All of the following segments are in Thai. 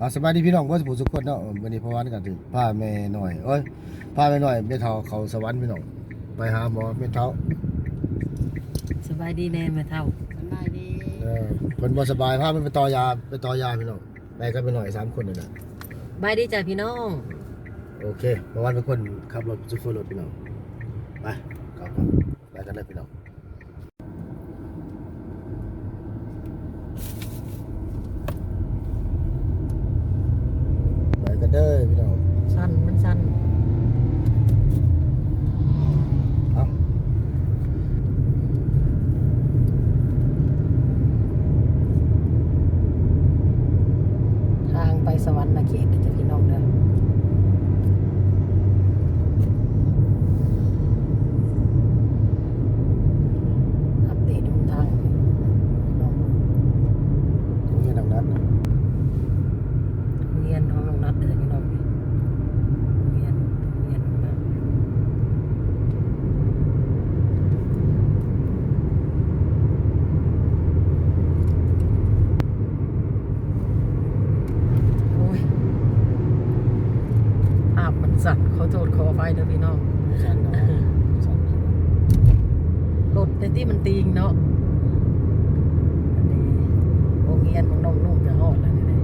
เอาสบายดีพี่น้องเพื่อนผู้สุขคนเนาะวันนี้พอวันกันถึงพาแม่หน่อยเอ้ยพาแม่หน่อยแม่เฒ่าเขาสวรรค์พี่น้องไปหาหมอแม่เฒ่าสบายดีแน่แม่เท่าสบายดีเออเพิ่นบ่สบายพามันไปต่อยาไปต่อยาพี่น้องไปกันไปหน่อยสามคนนี่แหละบายดีจ้ะพี่น้องโอเคพอวันเป็นคนขับรถซุฟเฟอร์รถพี่น้องไปกลับครับไปกันเลยพี่น้องไปกันเด้อพี่น้อง สั้นมันสั้น เอา ทางไป สวรรค์นาเขตเด้อจ้ะพี่น้องเด้ออัปเดตดูทางพี่น้อง ตรงนี้ดังนั้นนะ เรียนของน้องนัดเด้อพี่น้องเรียนเรียนน้องนัดโอ้ยภาพมันสั่นข อโทษขออภัยเด้อพี่น้องสั้นเนาะสั้นรถแต่ที่มันตีงเนาะอันนี้โรงเรียนของน้องนุ่งจะฮอดแล้วนี่เลย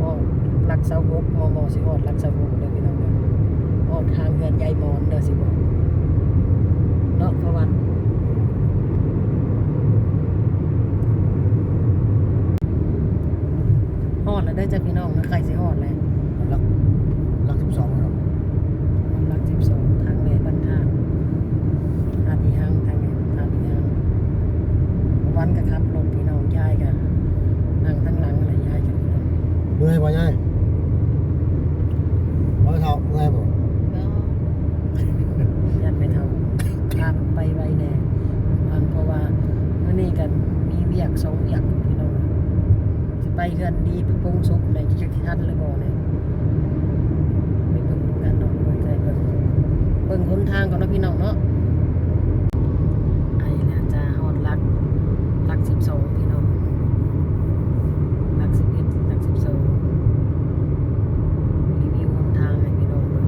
ออกลักเสาหกมอมอสิฮอดลักเสาหกเด้อพี่น้องเด้อออกทางเงินยายมอนเด้อสิบอกเนาะพระวันฮอดแล้ว ได้อจ้ะพี่น้องนะใครสิฮอดเลยรักรักสิบสองครับรักสิบสองทางแม่บรรทัดทาที่ห้างทางแม่ทาที่ห้างวันก็ขับรถพี่น้องยายกันนั่งทั้งหลังอะไรยายกันพี่น้องเมื่อยป่ะยายบ่เท่าเมื่อยบ่ยันไม่เท่าข้ามไปไวแน่อันเพราะว่าเมื่อนี้กันมีเวียกสองเวียกพี่น้องจะไป เฮือนดีไปปรุงสุกในจักที่ทันเลยบ่เนี่ยไปเบิ่งกันเนาะเบิ่งใจเบิ่งเบิ่งหนทางก่อนเนาะพี่น้องเนาะไอ้แล้วจ้าฮอดลักลักสิบสองพี่น้องลักสิบเอ็ดลักสิบสองรีวิวหนทางให้พี่น้องเบิ่ง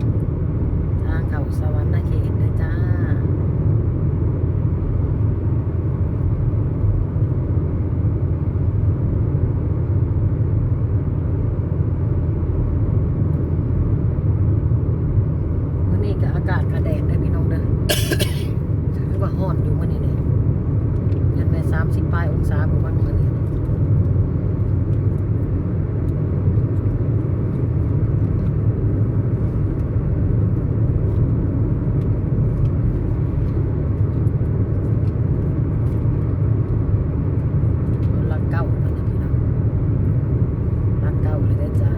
ทางเขาสวรรค์นาเขตเลยจ้า มื่อนี้ก็อากาศกระแดดได้อพี่น้องเด้อ ถือว่าฮ้อนอยู่มื่อนี้เนี่ยยันในสามสิบปลายองศาประมาณมื่อนี้เนี่ยรักเก่าไปนะพี่น้องรักเก่าเลยเด้อจ้า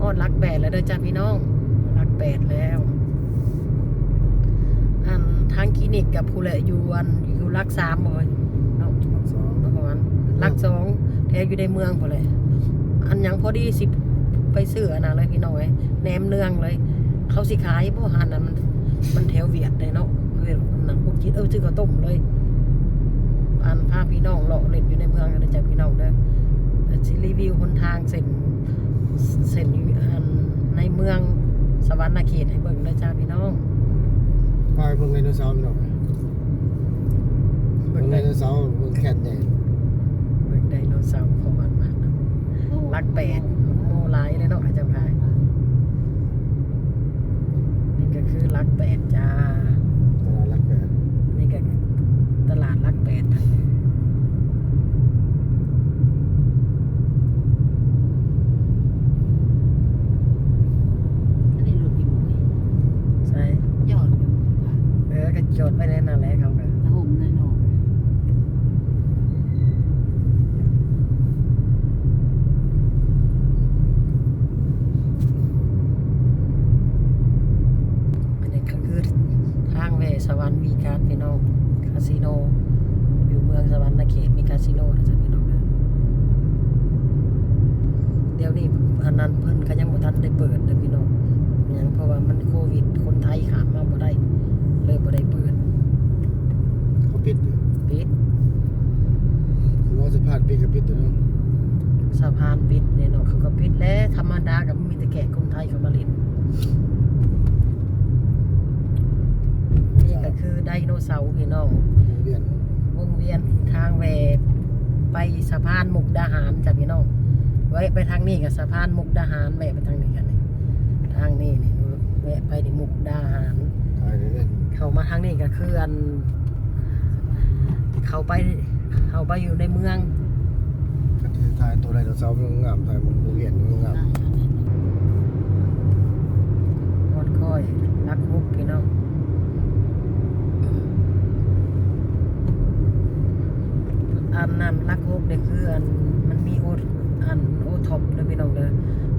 ฮอ ดรักแปดแล้วเด้อจ้าพี่น้องรักแปดแล้ว อันทางคลินิกกับผู้แหละอยู่อันอยู่รักสามบ่อยเนาะรักสองเนาะประมาณรักสองแท้อยู่ในเมืองพอเลย อันยังพอดีสิไปซื้ออันนั้นเลยพี่น้องเอ้ยแหนมเนืองเลย เขาสิขายบ่หันนั้นมันมันแถวเวียดเลยเนาะเวียดหนังพวกจีนเออซื้อข้าวต้มเลย อันพาพี่น้องเลาะเล่นอยู่ในเมืองเด้อจ้าพี่น้องเด้อแต่สิรีวิวหนทางเส้น เส้นอยู่อันในเมืองสวรรค์นาเขตให้เบิ่งนะจ้าพี่น้องไปเบิ่งไดโนเสาร์พี่น้องเบิ่งไดโนเสาร์เบิ่งแคทเนี่ยเบิ่งไดโนเสาร์ของมันมาลักแปดโมไลายเลยเนาะอาจารย์พายนี่ก็คือลักแปดจ้า ตลาดรักแปด นี่ก็ตลาดลักแปดทางนี้ อันนี้รุ่นอีหมวย ใช่ ยอดอยู่ เออก็โจทย์ไว้ในนั่นแหละเขาก็ ตะหุ่มแน่นอน วรรค์วีการ์ดพี่น้องคาสิโน อยู่เมืองสวรรค์เขตมีคาสิโนนะจ๊ะพี่น้องนะเดี๋ยวนี้อันนั้นเพิ่นก็ยังบ่ทันได้เปิดเด้อพี่น้องยังเพราะว่ามันโควิดคนไทยขามมาบ่ได้ เลยบ่ได้เปิด เขาปิดอยู่ ปิด คือว่าสะพานปิดก็ปิดตัวเนาะ สะพานปิดเนี่ยเนาะเขาก็ปิดแล้วธรรมดากับมีแต่แขกคนไทยเขามาเล่นนี่ก็คือไดโน เสาร์พี่น้องวงเวียนวงเวียนทางแหวกไปสะพานมุกดาหารจ้ะพี่น้องไว้ไปทางนี้กับสะพานมุกดาหารแวะไปทางนี้กันนี่ทางนี้นี่แวะไปที่มุกดาหารตายเลยเข้ามาทางนี้ก็คืออัน เข้าไปเข้าไปอยู่ในเมืองกันที่ทายตัวไดโนเสาร์มันงามทายมันวงเวียนมันงามฮอดค่อยรักฮุกพี่น้อง อันนั้นรักฮุกเนี่ยคืออันมันมีโออันโอท็อปเลยพี่น้องเด้อ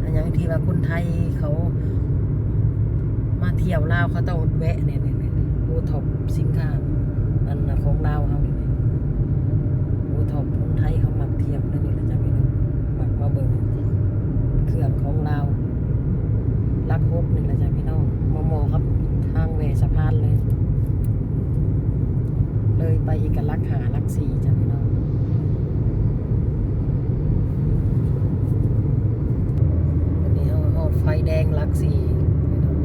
อันอย่างที่ว่าคนไทยเขา มาเที่ยวลาวเขาต้องแวะเนี่ยเนี่ยเนี่ยโอท็อปสินค้าอันของลาวเขาเนี่ยโอท็อปคนไทยเขามักเที่ยวนั่นนี่แหละจ้ะพี่น้องมักมาเบิ่งเครื่องของลาวลักฮบนี่แหละจ้ะพี่น้องมอมอครับทางแหวสะพานเลย เลยไปอีกกันลักหาลักสี่จ้ะพี่น้องวันนี้เอาเอาไฟแดงลักสี่พี่น้อง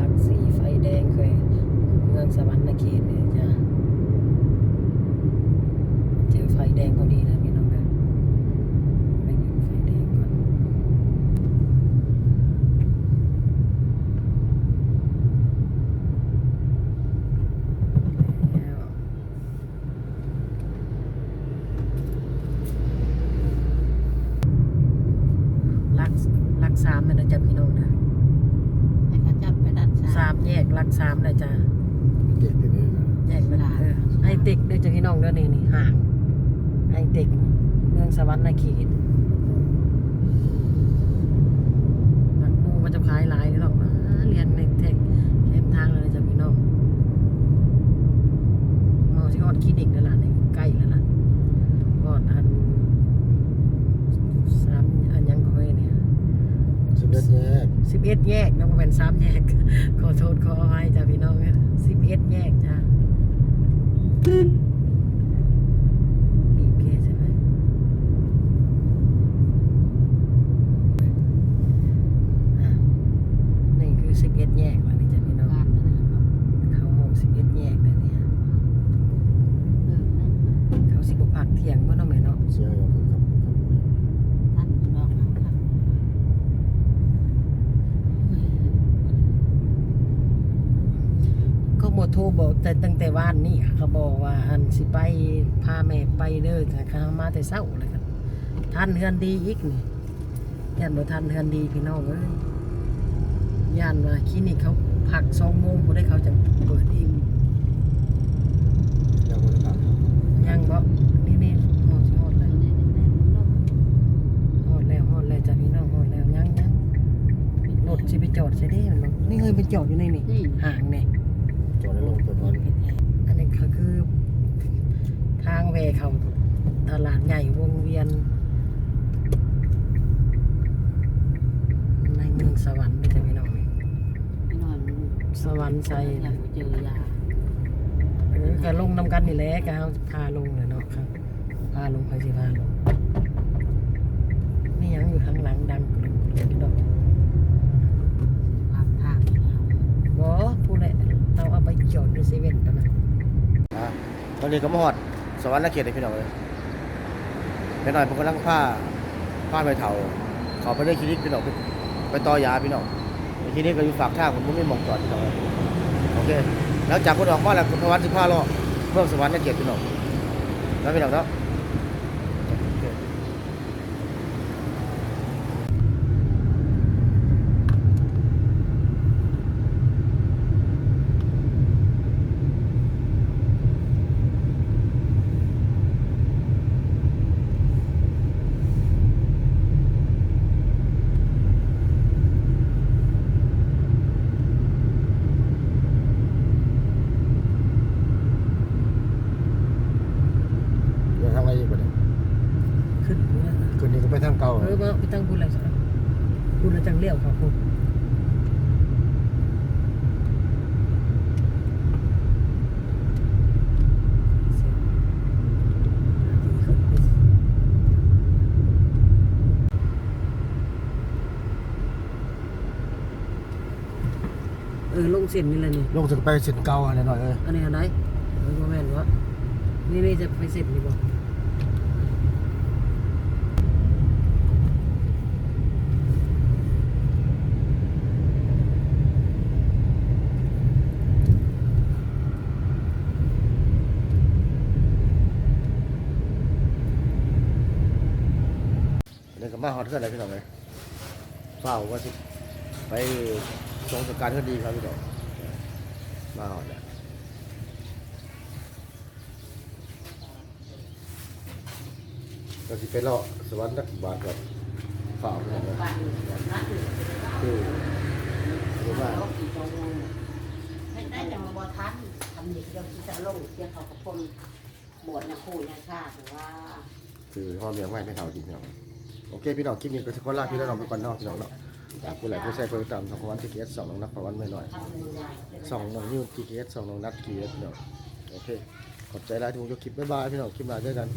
ลักสี่ไฟแดงเคยเมืองสวรรค์เขตเนี่ยจ้ะเจอไฟแดงพอดีนะพี่น้องนะไปอยู่ไฟแดงก่อน แล้วลักลักสามนะจ๊ะพี่น้องนะ ให้เขาจับไปดัน สาม แยกลักสามนะจ๊ะเด็กอยู่นี่นะแยกไปละเออไอติกเด้อจ้ะพี่น้องเด้อนี่นี่ห่างไอติกเมืองสวรรค์นาเขตมันหมูมันจะขายหลายเลยหรอกอ่าเรียนในเทคเข้มทางเลยนะจ้ะพี่น้องมอสิฮอดคลินิกนั่นล่ะนี่ใกล้แล้วล่ะ เอ็ดแยกนะป็นมาณแยก ขอโทษขอให้จ้าพี่น้อง11 แยกจ้าบีบแกใช่ไหมนี่คือ็ดแยกวันนี้จ้าพี่น้องเขาหง11 แยกนะเนี่ยเขาสิบพักเที่ยงเมื่น้องแม่เนาะเช่ครับ โมโทรบอกแต่ตั้งแต่ว่านนี่เขาบอกว่าอันสิไปพาแม่ไปเด้อแต่เขามาแต่เศร้าเลยครับท่านเฮือนดีอีกนี่ย่านบ่ท่านเฮือนดีพี่น้องเอ้ยย่านว่าคลินิกเขาพักสองโมงพอได้เขาจะเปิดเองยังไม่ได้ผ่านยังบ่นี่นี่ฮอดสิฮอดแล้วแน่แน่ลบฮอดแล้วฮอดแล้วจ้ะพี่น้องฮอดแล้วยังยังรถสิไปจอดใช่เด้มันบ่นี่เฮ้ยไปจอดอยู่ในนี่นี่ห่างนี่ จอดในโรงตัวนั้นอันนี้ก็คือ ทางแวเขาตลาดใหญ่วงเวียน ในเมืองสวรรค์นี่จ้ะพี่น้องนี่พี่นอนสวรรค์ใส่อยากเจอยาเออก็ลงนำกันนี่แหละก็เอาพาลงเลยเนาะครับพาลงไปสิพาลงนี่ยังอยู่ข้างหลังดังกรึงกรึงดอกภาพทางนะครับบ่ผู้ใดเอาเอาไป จอดดูเซเว่นปะนะอะตอนนี้ก็มาหอดสวรรค์เขตเลยพี่น้องเลยไปหน่อยผมกำลังผ้าผ้าไปเถาขอไปเรื่องคลินิกพี่น้องไปต่อยาพี่น้องคลินิกก็อยู่ฝากท่าผมไม่มองจอดพี่น้องเลยโอเค แล้วจากคนออกมาแล้วคุณพวันสิบห้ารอบเพิ่มสวรรค์เขตพี่น้องแล้วพี่น้องเนาะ ตั้งพูดอะไรสักพูดแล้วจังเลี้ยวเขาพูดเออลงเส้นนี่เลยนี่ลงถึงไปเส้นเก่าอะไรหน่อยเอ้ยอันนี้อันไหนเออบ่แม่นวะนี่นี่จะไปเส้นนี่บ่ นี่ก็มาฮอดเทื่อนอะไรพี่น้องเอ้ยเฝ้าว่าสิไปส่งสการเทื่อนดีครับพี่น้องมาฮอดแล้วก็สิไปเลาะสวรรค์นักบาทกับเฝ้าพี่น้องเอ้ยบ้านอยู่บ้านอยู่คือคือว่าเขากี่ชั่วโมงไม่ได้จะมาบอทันทำเด็กเดียวที่จะลงเที่ยวเขากับพมบวชนะครูนะชาติว่า คือพ่อเลี้ยงไว้ไม่เท่าจริงพี่น้อง โอเคพี่น้องคลิปนี้ก็จะขอลาพี่น้องไปก่อนเนอกพี่น้องเนาะอยากผู้ใหญ่ผู้ใส่ผู้ตามสองวันทีเกสสองน้องนักประวันไม่หน่อยสองน้องนิ้วทีเกสสองน้องนัดทีเกสพี่น้องโอเคขอบใจหลายที่ผมจะคลิปบ๊ายบายพี่น้องคลิปมาด้วยกัน